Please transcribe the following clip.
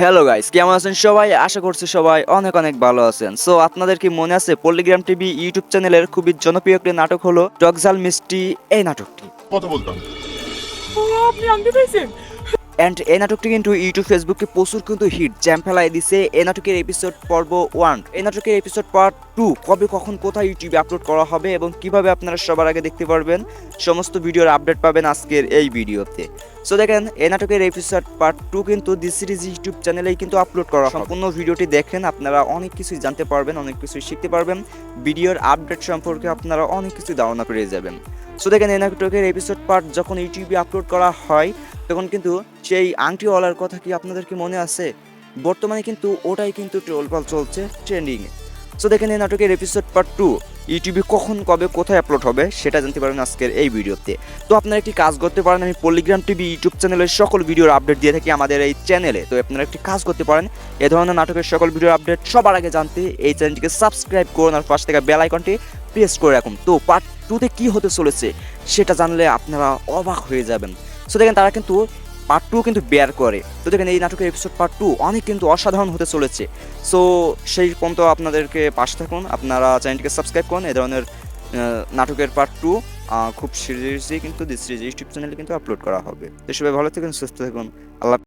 Hello guys কেমন আছেন সবাই? আশা করছি সবাই অনেক অনেক ভালো আছেন। সো আপনাদের কি মনে আছে পল্লিগ্রাম টিভি ইউটিউব চ্যানেলের খুবই জনপ্রিয় একটি নাটক হলো টকঝাল মিষ্টি এই নাটকটি। কথা বলতাম। আপনি আনতে অ্যান্ড এই নাটকটি কিন্তু ইউটিউব ফেসবুকে প্রচুর কিন্তু হিট জ্যাম ফেলাই দিছে। এই নাটকের এপিসোড পর্ব ওয়ান এই নাটকের এপিসোড পার্ট টু কবে, কখন, কোথায় ইউটিউবে আপলোড করা হবে এবং কীভাবে আপনারা সবার আগে দেখতে পারবেন, সমস্ত ভিডিওর আপডেট পাবেন আজকের এই ভিডিওতে। সো দেখেন, এই নাটকের এপিসোড পার্ট টু কিন্তু দি সিরিজ ইউটিউব চ্যানেলেই কিন্তু আপলোড করা সম্পূর্ণ ভিডিওটি দেখেন, আপনারা অনেক কিছুই জানতে পারবেন, অনেক কিছুই শিখতে পারবেন। ভিডিওর আপডেট সম্পর্কে আপনারা অনেক কিছু ধারণা পেয়ে যাবেন। সো দেখেন, এই নাটকের এপিসোড পার্ট যখন ইউটিউবে আপলোড করা হয় তখন কিন্তু সেই আংটিওয়ালার কথা কি আপনাদের কি মনে আছে? বর্তমানে কিন্তু ওটাই কিন্তু ট্রোলপাল চলছে ট্রেন্ডিংয়ে সো দেখেন এই নাটকের এপিসোড পার্ট টু ইউটিউবে কখন, কবে, কোথায় আপলোড হবে সেটা জানতে পারবেন আজকের এই ভিডিওতে। তো আপনারা একটি কাজ করতে পারেন, আমি পল্লিগ্রাম টিভি ইউটিউব চ্যানেলের সকল ভিডিওর আপডেট দিয়ে থাকি আমাদের এই চ্যানেলে তো আপনারা একটি কাজ করতে পারেন, এ ধরনের নাটকের সকল ভিডিওর আপডেট সবার আগে জানতে এই চ্যানেলটিকে সাবস্ক্রাইব করুন আর পাশ থেকে বেল আইকনটি প্রেস করে রাখুন। তো পার্ট টুতে কী হতে চলেছে সেটা জানলে আপনারা অবাক হয়ে যাবেন। সো দেখেন তারা কিন্তু পার্ট টু কিন্তু বেয়ার করে। তো দেখেন এই নাটকের এপিসোড পার্ট টু অনেক কিন্তু অসাধারণ হতে চলেছে। সো সেই পর্যন্ত আপনাদেরকে পাশে থাকুন। আপনারা চ্যানেলটিকে সাবস্ক্রাইব করুন। এ ধরনের নাটকের পার্ট টু খুব সিরিয়াসলি কিন্তু দিস সিরিজ ইউটিউব চ্যানেলে কিন্তু আপলোড করা হবে। তো সবাই ভালো থাকুন, সুস্থ থাকুন। আল্লাহ